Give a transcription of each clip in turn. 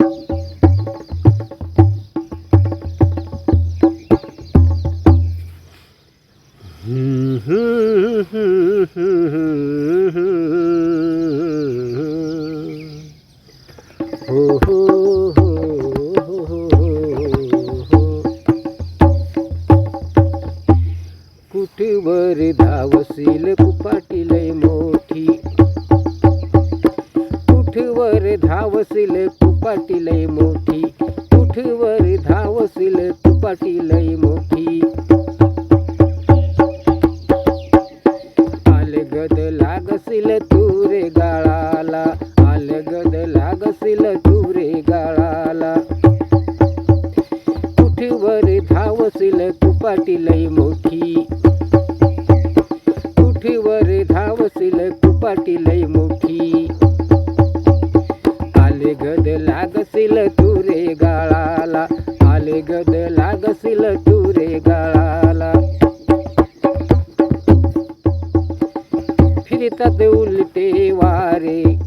हो कुठवर धावसील कुपाटी लय मोठी. कुठवर धावसील तुपाटी लय मोठी. कुठवर धावसील तुपाटी लय मोठी. आलगद लागसील तुरे गाळाला. आलगद लागसील तुरे गाळाला. कुठवर धावसील तुपाटी लय मोठी. लागसील तुरे गाळाला. आले गद लागसील तुरे गाळाला. फिरतात उलटे वारे.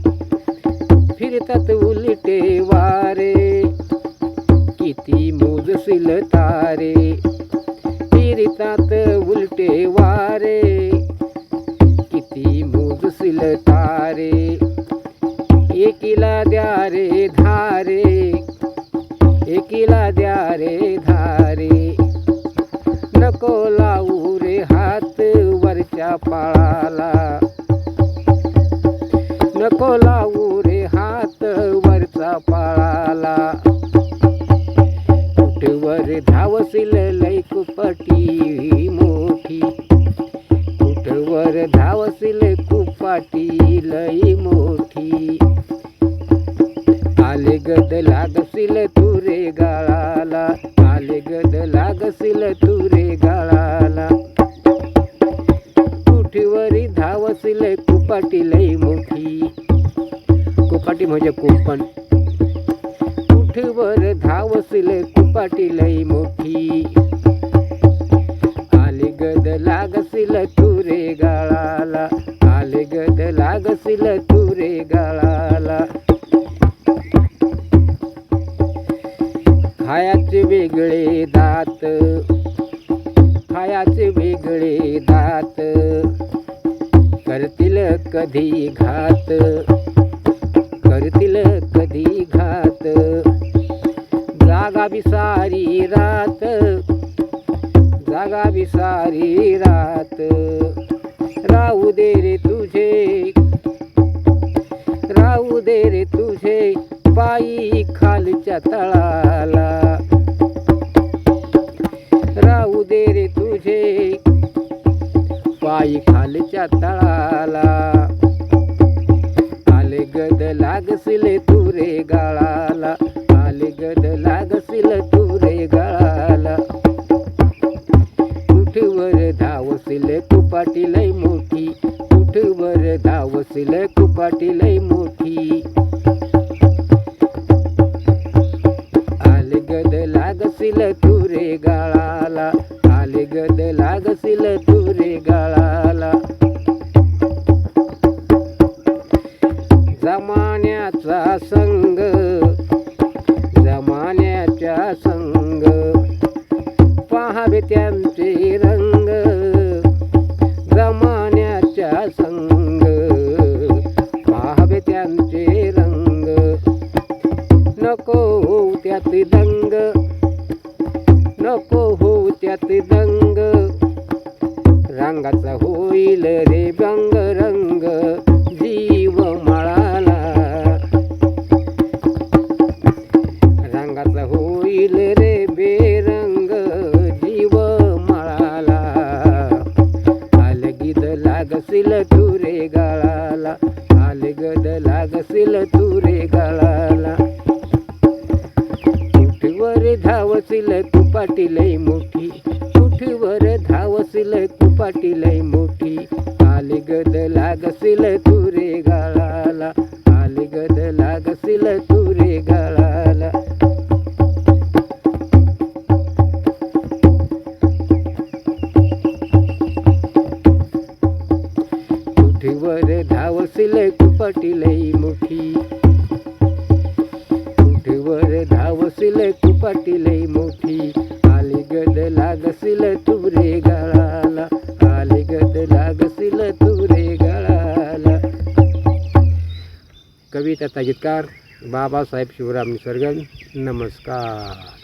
फिरतात उलटे वारे. किती मोजशील तारे. फिरतात द्या रे धारे एकीला द्या रे धारे. नको लावू रे हात वरच्या पाळाला. नको लावू रे हात वरचा पाळाला. कुठवर धावसील लई कुपटी मोठी. कुठवर धावसील कुपाटी लई मोठी आले गद लागसील तुरे गाळाला. आले गद लागसील तुरे गाळाला. कुठीवरी धावसील कुपाटी लई मोठी. कुपाटी म्हणजे कुंपण. कुठवर धावसील कुपाटी लई मोठी. खायाचे वेगळे दात. खायाचे वेगळे दात. करतील कधी घात. करतील कधी घात. जागा विसारी रात. जागा विसारी रात. राहू दे रे तुझे. राहू दे रे तुझे. पायी खालच्या तळाला. राहू दे रे तुझे. पायी खालच्या तळाला. आले गद लागसिले तुरे गाळाला. आले गद लागसिल तुरे गाळाला. कुठवर धावसिल कुपाटी लय मोठी. कुठवर धावसिल कुपाटी लय मोठी जमान्याचा संग जमान्याच्या संग. पहावे त्यांचे रंग जमान्याच्या संग. पहावे त्यांचे रंग नको हो त्यात दंग नको हो त्यात दंग. रंगाचा होईल रे बंग रंग लागसिल तुरे गाळाला. आलगद तू रे गाळाला. तुठवर धावशील तू लय मोठी. तुठवर धावशील तू लय मोठी. आलगद लागसिल तुरे गाळाला. आलगद लागशील तू कुठवर धावसिल कुपाटी लय मोठी कुठवर लागसील लई मोठी आली गद लागसील तुरे गळाला. आली गद लागसील तुरे गळाला. कविता गीतकार बाबासाहेब शिवराम निसर्गन नमस्कार.